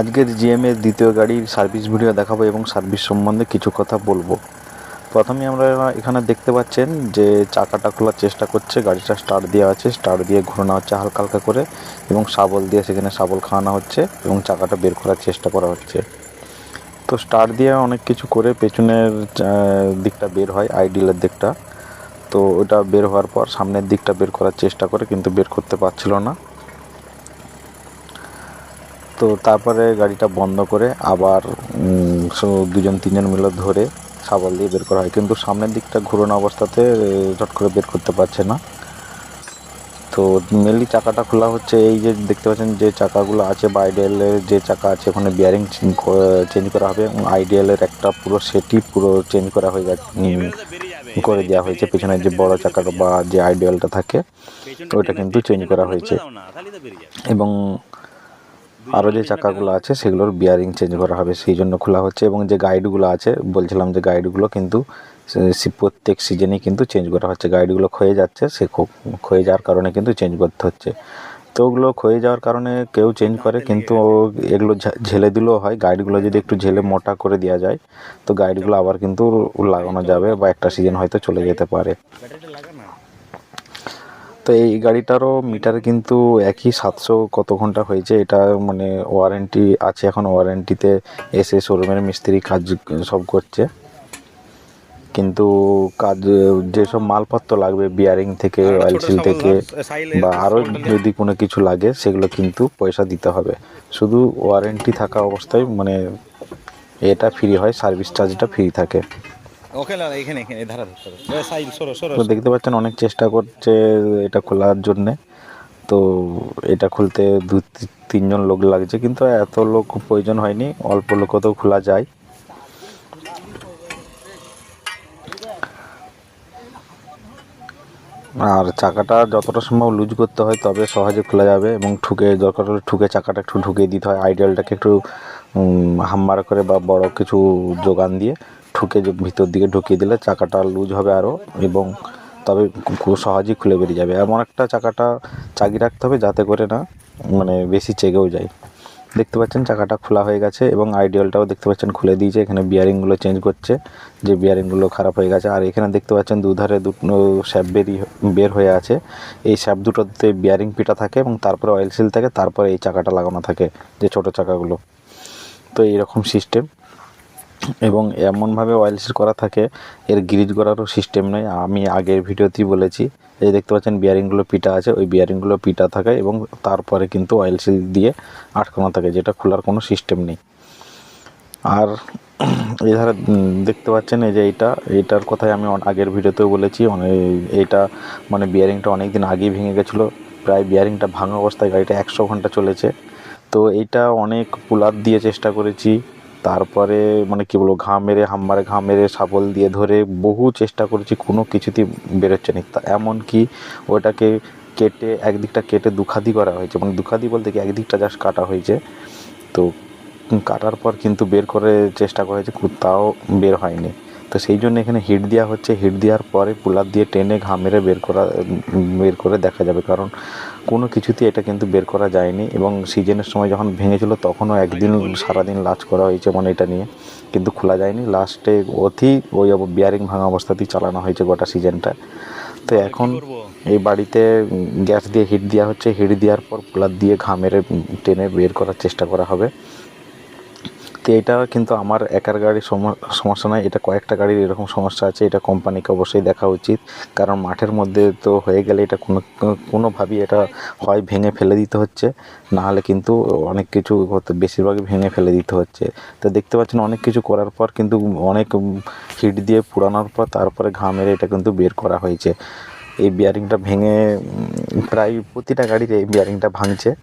আজকের জিএমের দ্বিতীয় গাড়ির সার্ভিস ভিডিও দেখাবো এবং সার্ভিস সম্বন্ধে কিছু কথা বলব। প্রথমে আমরা এখানে দেখতে পাচ্ছেন যে চাকাটা খোলার চেষ্টা করছে, গাড়িটা স্টার্ট দেওয়া আছে স্টার্ট দিয়ে ঘোরানো হচ্ছে হালকা হালকা করে এবং শাবল দিয়ে সেখানে শাবল খাওয়ানো হচ্ছে এবং চাকাটা বের করার চেষ্টা করা হচ্ছে। তো স্টার্ট দিয়ে অনেক কিছু করে পেছনের দিকটা বের হয় আইডিলের দিকটা। তো ওটা বের হওয়ার পর সামনের দিকটা বের করার চেষ্টা করে কিন্তু বের করতে পারছিল না। তো তারপরে গাড়িটা বন্ধ করে আবার দুজন তিনজন মিলে ধরে শাবল দিয়ে বের করা হয়। কিন্তু সামনের দিকটা ঘুরোনো অবস্থাতে চট করে বের করতে পারছে না। তো মেনলি চাকাটা খোলা হচ্ছে। এই যে দেখতে পাচ্ছেন যে চাকাগুলো আছে বা আইডিয়ালের যে চাকা আছে ওখানে বিয়ারিং চেঞ্জ করা হবে। আইডিয়ালের একটা পুরো সেটই পুরো চেঞ্জ করা হয়ে উম, করে দেওয়া হয়েছে। পেছনের যে বড় চাকাটা বা যে আইডিয়ালটা থাকে ওইটা কিন্তু চেঞ্জ করা হয়েছে। এবং আরও যে চাকাগুলো আছে, সেগুলোর বিয়ারিং চেঞ্জ করা হবে, সেই জন্য খোলা হচ্ছে এবং যে গাইডগুলো আছে, বলছিলাম যে গাইডগুলো কিন্তু প্রত্যেক সিজনেই কিন্তু চেঞ্জ করা হচ্ছে। গাইডগুলো ক্ষয়ে যাচ্ছে, সে ক্ষয়ে যাওয়ার কারণে কিন্তু চেঞ্জ করতে হচ্ছে। তো ওগুলো ক্ষয়ে যাওয়ার কারণে কেউ চেঞ্জ করে, কিন্তু এগুলো ঝেলে দিলেও হয়। গাইডগুলো যদি একটু ঝেলে মোটা করে দেওয়া যায়, তো গাইডগুলো আবার কিন্তু লাগানো যাবে বা একটা সিজন হয়তো চলে যেতে পারে। তো এই গাড়িটারও মিটার কিন্তু একই সাতশো কত ঘণ্টা হয়েছে এটা মানে ওয়ারেন্টি আছে এখন ওয়ারেন্টিতে এসে শোরুমের মিস্ত্রি কাজ সব করছে। কিন্তু কাজ যেসব মালপত্র লাগবে বিয়ারিং থেকে অয়েল সিল থেকে বা আরও যদি কোনো কিছু লাগে সেগুলো কিন্তু পয়সা দিতে হবে। শুধু ওয়ারেন্টি থাকা অবস্থায় মানে এটা ফ্রি হয় সার্ভিস চার্জটা ফ্রি থাকে। ওখানে না, এখানে এখানে ধারা ধরতে হবে সাইড সরো সরো তো দেখতে পাচ্ছেন অনেক চেষ্টা করছে এটা খোলার জন্যে। তো এটা খুলতে দু তিনজন লোক লাগছে কিন্তু এত লোক প্রয়োজন হয়নি অল্প লোকতেও খোলা যায়। আর চাকাটা যতটা সম্ভব লুজ করতে হয় তবে সহজে খোলা যাবে এবং ঠুকে দরকার হলে ঠুকে চাকাটা একটু ঢুকিয়ে দিতে হয়। আইডিয়ালটাকে একটু হাম্বার করে বা বড় কিছু যোগান দিয়ে ঠুকে ভিতর দিকে ঢুকিয়ে দিলে চাকাটা লুজ হবে আরও এবং তবে খুব সহজেই খুলে বেরিয়ে যাবে। এমন একটা চাকাটা চাগি রাখতে হবে যাতে করে না মানে বেশি চেগেও যায়। দেখতে পাচ্ছেন চাকাটা খোলা হয়ে গেছে এবং আইডিয়ালটাও দেখতে পাচ্ছেন খুলে দিয়েছে। এখানে বিয়ারিংগুলো চেঞ্জ করছে, যে বিয়ারিংগুলো খারাপ হয়ে গেছে। আর এখানে দেখতে পাচ্ছেন দুধারে দুটো শ্যাপ বেরিয়ে বের হয়ে আছে। এই শ্যাপ দুটোতে বিয়ারিং পিটা থাকে এবং তারপরে অয়েল সিল থাকে, তারপরে এই চাকাটা লাগানো থাকে, যে ছোট চাকাগুলো। তো এইরকম সিস্টেম এবং এমনভাবে অয়েল সিল করা থাকে, এর গ্রিজ করারও সিস্টেম নেই। আমি আগের ভিডিওতেই বলেছি, এই দেখতে পাচ্ছেন বিয়ারিংগুলো পিটা আছে, ওই বিয়ারিংগুলো পিটা থাকে এবং তারপরে কিন্তু অয়েল সিল দিয়ে আটকানো থাকে, যেটা খোলার কোনো সিস্টেম নেই। আর ধারে দেখতে পাচ্ছেন এই যে এইটা এইটার কথাই আমি আগের ভিডিওতেও বলেছি অনেক এইটা মানে বিয়ারিংটা অনেক দিন আগেই ভেঙে গেছিল, প্রায় বিয়ারিংটা ভাঙা অবস্থায় গাড়িটা একশো ঘণ্টা চলেছে। তো এইটা অনেক পুলার দিয়ে চেষ্টা করেছি তারপরে মানে কি বলব, ঘাম মেরে হাম্বারে ঘাম মেরে, শাবল দিয়ে ধরে বহু চেষ্টা করেছি, কোনো কিছুতেই বেরোচ্ছে না। এমনকি ওটাকে কেটে, একদিকটা কেটে দুখাদি করা হয়েছে। মানে দুখাদি বলতে কি, একদিকটা জাস্ট কাটা হয়েছে। তো কাটার পর কিন্তু বের করে চেষ্টা করা হয়েছে তাও বের হয়নি। তো সেই জন্য এখানে হিট দেওয়া হচ্ছে। হিট দেওয়ার পরে পুলার দিয়ে টেনে ঘাম মেরে বের করা বের করে দেখা যাবে। কারণ কোনো কিছুতেই এটা কিন্তু বের করা যায়নি এবং সিজনের সময় যখন ভেঙেছিল তখনও একদিন সারাদিন লাচ করা হয়েছে মানে এটা নিয়ে কিন্তু খোলা যায়নি। লাস্টে অতি ওই বিয়ারিং ভাঙা অবস্থাতেই চালানো হয়েছে গোটা সিজনটা তো এখন এই বাড়িতে গ্যাস দিয়ে হিট দেওয়া হচ্ছে। হিট দেওয়ার পর পোলার দিয়ে ঘামের টেনে বের করার চেষ্টা করা হবে। তো এটা কিন্তু আমার একার গাড়ির সম- সমস্যা নয় এটা কয়েকটা গাড়ির এরকম সমস্যা আছে, এটা কোম্পানিকে অবশ্যই দেখা উচিত। কারণ মাঠের মধ্যে তো হয়ে গেলে এটা কোনো, কোনোভাবেই এটা হয় ভেঙে ফেলে দিতে হচ্ছে। না হলে কিন্তু অনেক কিছু বেশিরভাগই ভেঙে ফেলে দিতে হচ্ছে। তো দেখতে পাচ্ছেন অনেক কিছু করার পর কিন্তু অনেক হিট দিয়ে পুরানোর পর তারপরে ঘামের এটা কিন্তু বের করা হয়েছে। এই বিয়ারিংটা ভেঙে প্রায় প্রতিটা গাড়িতে এই বিয়ারিংটা ভাঙছে।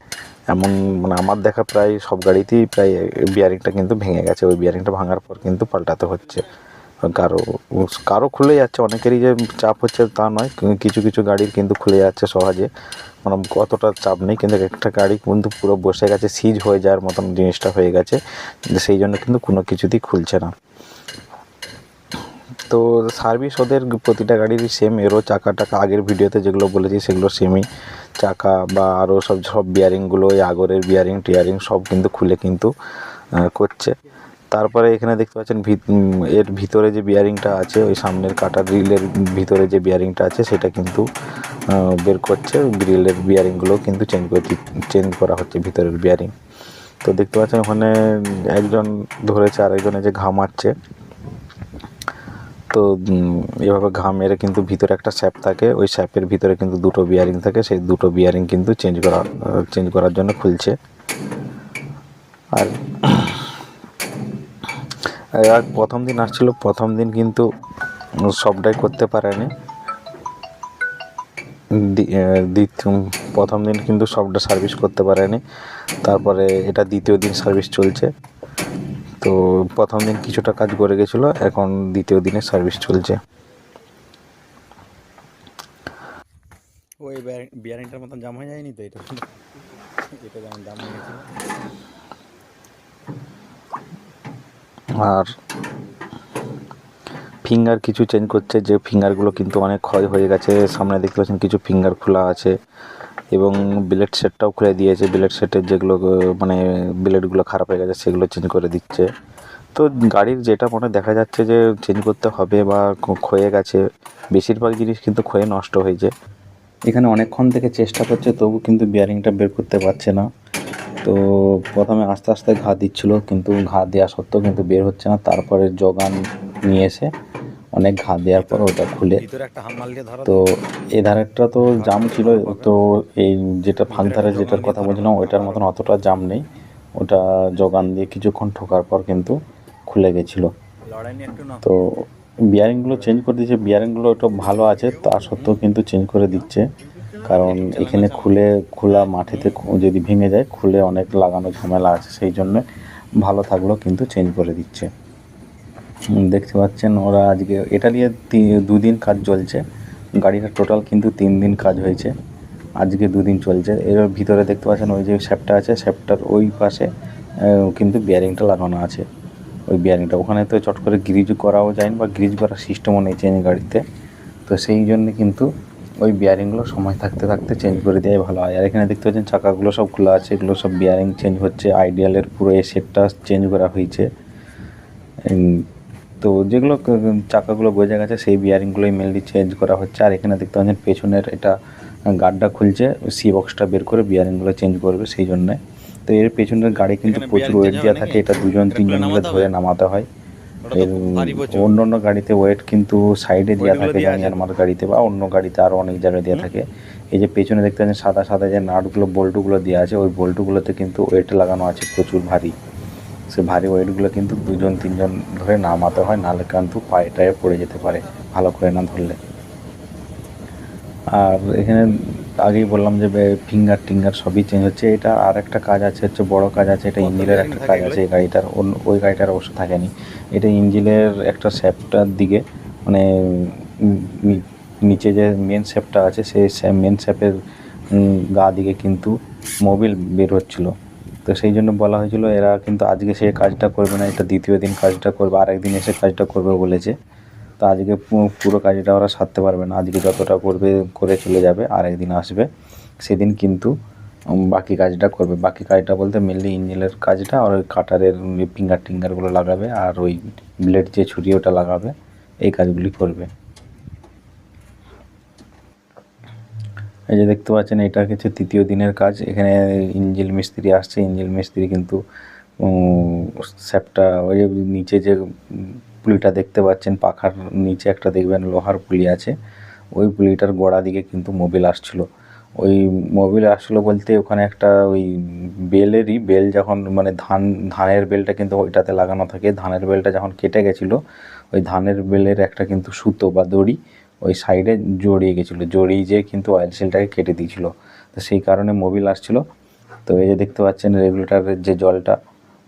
এমন মানে আমার দেখা প্রায় সব গাড়িতেই প্রায় বিয়ারিংটা কিন্তু ভেঙে গেছে। ওই বিয়ারিংটা ভাঙার পর কিন্তু পাল্টাতে হচ্ছে। কারও কারও খুলে যাচ্ছে, অনেকেরই যে চাপ হচ্ছে তা নয়। কিছু কিছু গাড়ির কিন্তু খুলে যাচ্ছে সহজে। মানে কতটা চাপ নেই, কিন্তু একটা গাড়ি কিন্তু পুরো বসে গেছে, সিজ হয়ে যাওয়ার মতন জিনিসটা হয়ে গেছে। সেই জন্য কিন্তু কোনো কিছুতেই খুলছে না। তো সার্ভিস ওদের প্রতিটা গাড়িরই সেম এরও চাকা টাকা, আগের ভিডিওতে যেগুলো বলেছি সেগুলো সেমই চাকা বা আরও সব সব বিয়ারিংগুলো ওই আগরের বিয়ারিং টিয়ারিং সব কিন্তু খুলে কিন্তু করছে। তারপরে এখানে দেখতে পাচ্ছেন এর ভিতরে যে বিয়ারিংটা আছে, ওই সামনের কাটা গ্রিলের ভিতরে যে বিয়ারিংটা আছে, সেটা কিন্তু বের করছে। গ্রিলের বিয়ারিংগুলো কিন্তু চেঞ্জ করে চেঞ্জ করা হচ্ছে ভিতরের বিয়ারিং তো দেখতে পাচ্ছেন ওখানে একজন ধরেছে আর একজনে যে ঘামাচ্ছে। তো এভাবে ঘাম মেরে কিন্তু ভিতরে একটা স্যাপ থাকে, ওই স্যাপের ভিতরে কিন্তু দুটো বিয়ারিং থাকে, সেই দুটো বিয়ারিং কিন্তু চেঞ্জ করা চেঞ্জ করার জন্য খুলছে। আর আর প্রথম দিন আসছিল, প্রথম দিন কিন্তু সবটাই করতে পারেনি। দ্বিতীয়- প্রথম দিন কিন্তু সবটা সার্ভিস করতে পারেনি। তারপরে এটা দ্বিতীয় দিন সার্ভিস চলছে। তো প্রথম দিন কিছুটা কাজ করে গেছিল এখন দ্বিতীয় দিনে সার্ভিস চলছে। ওই বিয়ারিংটার মতন জাম হয়ে যায়নি তো এটা? এটা যেমন জাম হয়ে গেছিল আর ফিঙ্গার কিছু চেঞ্জ করছে যে ফিঙ্গারগুলো কিন্তু অনেক ক্ষয় হয়ে গেছে। সামনে দেখতে পাচ্ছেন কিছু ফিঙ্গার খোলা আছে। এবং বিলেট সেটটাও খুলে দিয়েছে। বিলেট সেটের যেগুলো মানে বিলেটগুলো খারাপ হয়ে গেছে, সেগুলো চেঞ্জ করে দিচ্ছে। তো গাড়ির যেটা মনে দেখা যাচ্ছে যে চেঞ্জ করতে হবে বা ক্ষয়ে গেছে, বেশিরভাগ জিনিস কিন্তু ক্ষয়ে নষ্ট হয়েছে। এখানে অনেকক্ষণ থেকে চেষ্টা করছে, তবু কিন্তু বিয়ারিংটা বের করতে পারছে না। তো প্রথমে আস্তে আস্তে ঘা দিচ্ছিল, কিন্তু ঘা দেওয়া সত্ত্বেও কিন্তু বের হচ্ছে না। তারপরে যোগান নিয়ে এসে অনেক ঘা দেওয়ার পর ওটা খুলে। একটা তো এ ধারেরটা তো জাম ছিল, তো এই যেটা ফাঁক ধারে যেটার কথা বলছিলাম, ওইটার মতন অতটা জাম নেই। ওটা যোগান দিয়ে কিছুক্ষণ ঠোকার পর কিন্তু খুলে গেছিল। একটু তো বিয়ারিংগুলো চেঞ্জ করে দিচ্ছে বিয়ারিংগুলো একটু ভালো আছে, তা সত্ত্বেও কিন্তু চেঞ্জ করে দিচ্ছে। কারণ এখানে খুলে, খোলা মাটিতে খু- যদি ভেঙে যায়, খুলে অনেক লাগানো ঝামেলা আছে, সেই জন্য ভালো থাকলেও কিন্তু চেঞ্জ করে দিচ্ছে। দেখতে পাচ্ছেন ওরা আজকে, এটা নিয়ে দুদিন কাজ চলছে। গাড়িটা টোটাল কিন্তু তিন দিন কাজ হয়েছে। আজকে দুদিন চলছে। এর ভিতরে দেখতে পাচ্ছেন ওই যে শ্যাপটা আছে শ্যাপটার ওই পাশে কিন্তু বিয়ারিংটা লাগানো আছে। ওই বিয়ারিংটা ওখানে তো চট করে গ্রিজ করাও যায় বা গ্রিজ করার সিস্টেমও নেই চেঞ্জ গাড়িতে। তো সেই জন্য কিন্তু ওই বিয়ারিংগুলো সময় থাকতে থাকতে চেঞ্জ করে দেওয়াই ভালো। হয় আর এখানে দেখতে পাচ্ছেন চাকাগুলো সব খোলা আছে, এগুলো সব বিয়ারিং চেঞ্জ হচ্ছে। আইডিয়ালের পুরো এই সেটটা চেঞ্জ করা হয়েছে। তো যেগুলো চাকাগুলো বোঝা গেছে সেই বিয়ারিংগুলোই মেনলি চেঞ্জ করা হচ্ছে। আর এখানে দেখতে পাচ্ছেন পেছনের এটা গার্ডটা খুলছে সি বক্সটা বের করে বিয়ারিংগুলো চেঞ্জ করবে সেই জন্যে। তো এর পেছনের গাড়ি কিন্তু প্রচুর ওয়েট দেওয়া থাকে এটা দুজন তিনজন মিলে ধরে নামাতে হয়। এর অন্য অন্য গাড়িতে ওয়েট কিন্তু সাইডে দেওয়া থাকে আমার গাড়িতে বা অন্য গাড়িতে আরও অনেক জায়গায় দেওয়া থাকে। এই যে পেছনে দেখতে পাচ্ছেন সাদা সাদা যে নাটগুলো বল্টুগুলো দেওয়া আছে ওই বল্টুগুলোতে কিন্তু ওয়েট লাগানো আছে প্রচুর ভারী। সে ভারী ওয়েটগুলো কিন্তু দুজন তিনজন ধরে নামাতে হয় নাহলে কিন্তু পায়ে টায়ে পড়ে যেতে পারে ভালো করে না ধরলে। আর এখানে আগেই বললাম যে ফিঙ্গার টিঙ্গার সবই চেঞ্জ হচ্ছে। এটা আর একটা কাজ আছে হচ্ছে বড় কাজ আছে এটা ইঞ্জিনের একটা কাজ আছে এই গাড়িটার ওই গাড়িটার অবশ্য থাকেনি। এটা ইঞ্জিনের একটা শ্যাপটার দিকে মানে নিচে যে মেন শ্যাপটা আছে সেই মেন শ্যাপের গা দিকে কিন্তু মোবিল বের হচ্ছিল। তো সেই জন্য বলা হয়েছিল, এরা কিন্তু আজকে সে কাজটা করবে না, এটা দ্বিতীয় দিন কাজটা করবে আর একদিন এসে কাজটা করবে বলেছে। তো আজকে পুরো কাজটা ওরা সারতে পারবে না, আজকে যতটা করবে, করে চলে যাবে আর একদিন আসবে। সেদিন কিন্তু বাকি কাজটা করবে। বাকি কাজটা বলতে মেনলি ইঞ্জিনের কাজটা, আর ওই কাটারের ফিঙ্গার টিঙ্গারগুলো লাগাবে, আর ওই ব্লেড যে ছুরি ওটা লাগাবে, এই কাজগুলি করবে। এই যে দেখতে পাচ্ছেন, এটা হচ্ছে তৃতীয় দিনের কাজ। এখানে ইঞ্জিল মিস্ত্রি আসছে। ইঞ্জিল মিস্ত্রি কিন্তু স্যাপটা, ওই নিচে যে পুলিটা দেখতে পাচ্ছেন, পাখার নিচে একটা দেখবেন লোহার পুলি আছে। ওই পুলিটার গোড়া দিকে কিন্তু মোবিল আসছিল। ওই মোবিল আসছিল বলতে ওখানে একটা ওই বেলেরই বেল যখন মানে ধান, ধানের বেলটা কিন্তু ওইটাতে লাগানো থাকে। ধানের বেলটা যখন কেটে গেছিল, ওই ধানের বেলের একটা কিন্তু সুতো বা দড়ি ওই সাইডে জড়িয়ে গেছিল, জড়িয়ে যেয়ে কিন্তু অয়েল সিলটাকে কেটে দিয়েছিলো। তো সেই কারণে মোবিল আসছিল। তো এই যে দেখতে পাচ্ছেন রেগুলেটরের যে জলটা,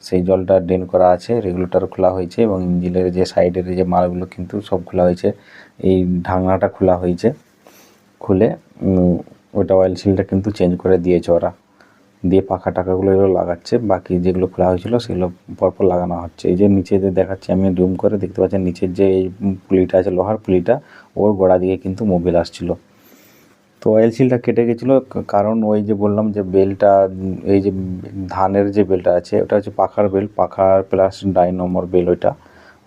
সেই জলটা ড্রেন করা আছে রেগুলেটর খোলা হয়েছে এবং ইঞ্জিনের যে সাইডের যে মালগুলো কিন্তু সব খোলা হয়েছে। এই ঢাকনাটা খোলা হয়েছে। খুলে ওটা অয়েল সিলটা কিন্তু চেঞ্জ করে দিয়েছে ওরা। দিয়ে পাখা টাকাগুলো এগুলো লাগাচ্ছে, বাকি যেগুলো খোলা হয়েছিল সেগুলো পরপর লাগানো হচ্ছে। এই যে নিচে যে দেখাচ্ছি, আমি জুম করে দেখতে পাচ্ছেন নিচের যে এই পুলিটা আছে, লোহার পুলিটা, ওর গোড়া দিকে কিন্তু মোবিল আসছিল। তো অয়েল সিলটা কেটে গেছিল কারণ ওই যে বললাম যে বেলটা, এই যে ধানের যে বেলটা আছে, ওটা হচ্ছে পাখার বেল, পাখার প্লাস ডাই নম্বর বেল ওইটা।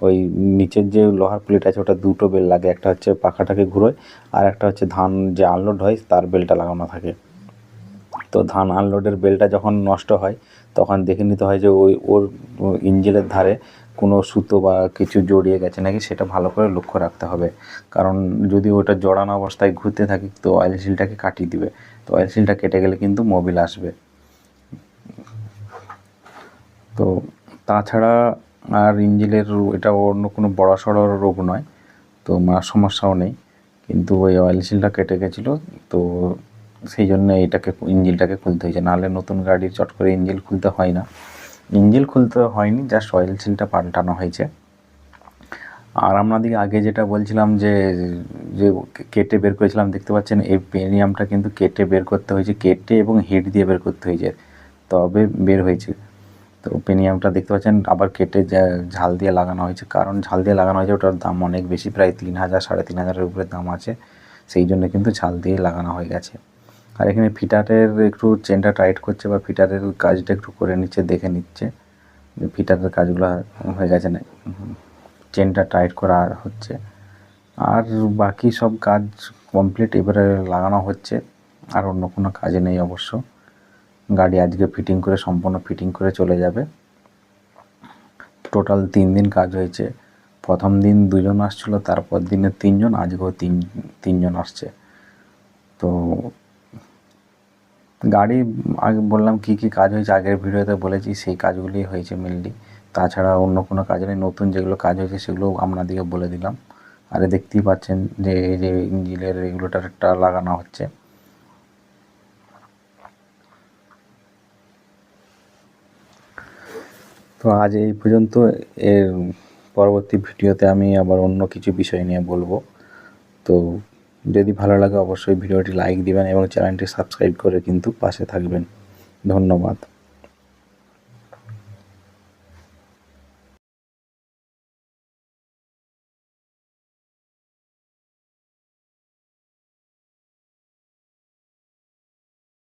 ওই নিচের যে লোহার প্লেট আছে, ওটা দুটো বেল লাগে, একটা হচ্ছে পাখাটাকে ঘুরোয়, আর একটা হচ্ছে ধান যে আনলোড হয়, তার বেলটা লাগানো থাকে। তো ধান আনলোডের বেলটা যখন নষ্ট হয়, তখন দেখে নিতে হয় যে ওই, ওর ইঞ্জিনের ধারে কোনো সুতো বা কিছু জড়িয়ে গেছে নাকি সেটা ভালো করে লক্ষ্য রাখতে হবে। কারণ যদি ওটা জড়ানো অবস্থায় ঘুরতে থাকে, তো অয়েল সিলটাকে কাটিয়ে দিবে। তো অয়েল সিলটা কেটে গেলে কিন্তু মোবিল আসবে। তো তাছাড়া আর ইঞ্জিনের এটা অন্য কোনো বড় সড়ো রোগ নয়, তো মার সমস্যাও নেই। কিন্তু ওই অয়েল সিলটা কেটে গেছিল, তো সেই জন্য এটাকে ইঞ্জিনটাকে খুলতে হয়েছে। নাহলে নতুন গাড়ির চট করে ইঞ্জিন খুলতে হয় না। ইঞ্জিন খুলতে হয়নি, জাস্ট অয়েল সিলটা পাল্টানো হয়েছে। আর আপনাদের আগে যেটা বলছিলাম যে যে কেটে বের করেছিলাম, দেখতে পাচ্ছেন এই পেনিয়ামটা কিন্তু কেটে বের করতে হয়েছে। কেটে এবং হিট দিয়ে বের করতে হয়েছে। তবে বের হয়েছে। তো পেনিয়ামটা দেখতে পাচ্ছেন, আবার কেটে ঝাল দিয়ে লাগানো হয়েছে। কারণ ঝাল দিয়ে লাগানো হয়েছে, ওটার দাম অনেক বেশি। প্রায় তিন হাজার, সাড়ে তিন হাজারের উপরে দাম আছে। সেই জন্য কিন্তু ঝাল দিয়ে লাগানো হয়ে গেছে। আর এখানে ফিটারের একটু চেনটা টাইট করছে বা ফিটারের কাজটা একটু করে নিচ্ছে, দেখে নিচ্ছে ফিটারের কাজগুলো হয়ে গেছে না চেনটা টাইট করা হচ্ছে। আর বাকি সব কাজ কমপ্লিট এবারে লাগানো হচ্ছে, আর অন্য কোনো কাজে নেই অবশ্য। গাড়ি আজকে ফিটিং করে, সম্পূর্ণ ফিটিং করে চলে যাবে। টোটাল তিন দিন কাজ হয়েছে। প্রথম দিন দুজন আসছিল, তারপর দিনে তিনজন, আজকেও তিন, তিনজন আসছে। তো গাড়ি, আগে বললাম কি কি কাজ হয়েছে, আগের ভিডিওতে বলেছি, সেই কাজগুলি হয়েছে মেনলি তাছাড়া অন্য কোনো কাজ নেই, নতুন যেগুলো কাজ হয়েছে সেগুলো আপনাদেরকে বলে দিলাম। আরে দেখতেই পাচ্ছেন যে, এই যে ইঞ্জিনের রেগুলেটরটা লাগানো হচ্ছে। তো আজ এই পর্যন্ত, এর পরবর্তী ভিডিওতে আমি আবার অন্য কিছু বিষয় নিয়ে বলব। তো যদি ভালো লাগে অবশ্যই ভিডিওটি লাইক দিবেন এবং চ্যানেলটি সাবস্ক্রাইব করে কিন্তু পাশে থাকবেন। ধন্যবাদ।